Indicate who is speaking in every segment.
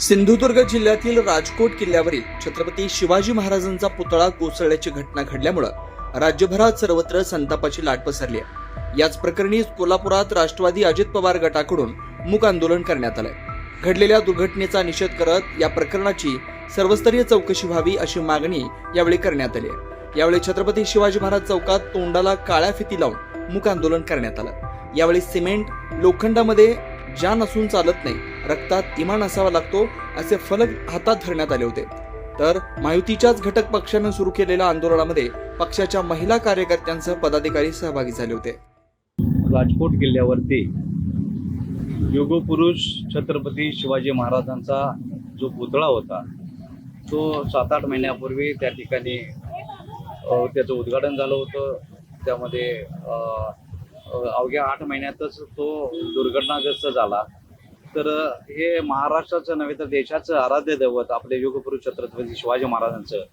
Speaker 1: सिंधुदुर्ग जिल्ह्यातील राजकोट किल्ल्यावरील छत्रपती शिवाजी महाराजांचा पुतळा कोसळल्याची घटना घडल्यामुळं राज्यभरात सर्वत्र संतापाची लाट पसरली आहे. याच प्रकरणी कोल्हापुरात राष्ट्रवादी अजित पवार गटाकडून मूक आंदोलन करण्यात आलंय. घडलेल्या दुर्घटनेचा निषेध करत या प्रकरणाची सर्वस्तरीय चौकशी व्हावी अशी मागणी यावेळी करण्यात आली आहे. यावेळी छत्रपती शिवाजी महाराज चौकात तोंडाला काळ्या फिती लावून मूक आंदोलन करण्यात आलं. यावेळी सिमेंट लोखंडामध्ये जान असून चालत नाही रक्तात इमान असावा लागतो असे फलक हातात धरण्यात आले होते. तर मायुतीच्याच घटक पक्षानं सुरू केलेल्या आंदोलनामध्ये पक्षाच्या महिला कार्यकर्त्यांसह पदाधिकारी सहभागी झाले होते.
Speaker 2: राजकोट किल्ल्यावरती योगपुरुष छत्रपती शिवाजी महाराजांचा जो पुतळा होता तो सात आठ महिन्यापूर्वी त्या ठिकाणी त्याचं उद्घाटन झालं होतं. त्यामध्ये अवघ्या आठ महिन्यातच तो दुर्घटनाग्रस्त झाला. तर हे महाराष्ट्राचं नव्हे तर देशाचं आराध्य दैवत आपले युगपुरुष छत्रपती शिवाजी महाराजांचं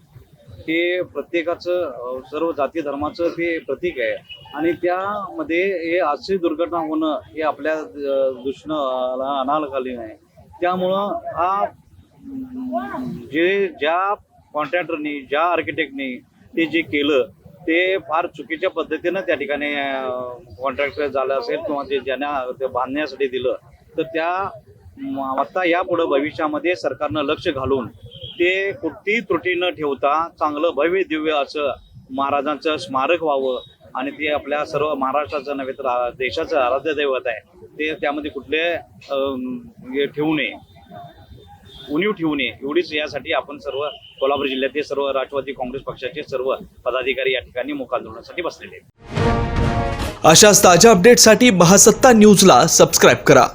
Speaker 2: हे प्रत्येकाचं सर्व जाती धर्माचं ते प्रतीक आहे. आणि त्यामध्ये हे अशी दुर्घटना होणं हे आपल्या अ, दृष्टीनं अनालकालीन आहे. त्यामुळं हा जे ज्या कॉन्ट्रॅक्टरनी ज्या आर्किटेक्टनी ते जे केलं ते फार चुकीच्या पद्धतीनं त्या ठिकाणी कॉन्ट्रॅक्टर झालं असेल किंवा जे ज्यांना ते बांधण्यासाठी दिलं तर त्या आता यापुढं भविष्यामध्ये सरकारनं लक्ष घालून ते कुठलीही त्रुटी न ठेवता चांगलं भव्य दिव्य असं महाराजांचं स्मारक व्हावं आणि ते आपल्या सर्व महाराष्ट्राचं नव्हे तर देशाचं आराध्य दैवत आहे ते त्यामध्ये कुठले हे ठेवू नये. उणीव ठेवू नये. एवढीच यासाठी आपण सर्व कोल्हापूर जिल्ह्यातील सर्व राष्ट्रवादी काँग्रेस पक्षाचे सर्व पदाधिकारी या ठिकाणी मुख आंदोलनासाठी बसलेले आहेत.
Speaker 1: अशाच ताज्या अपडेटसाठी बहासत्ता न्यूजला सबस्क्राईब करा.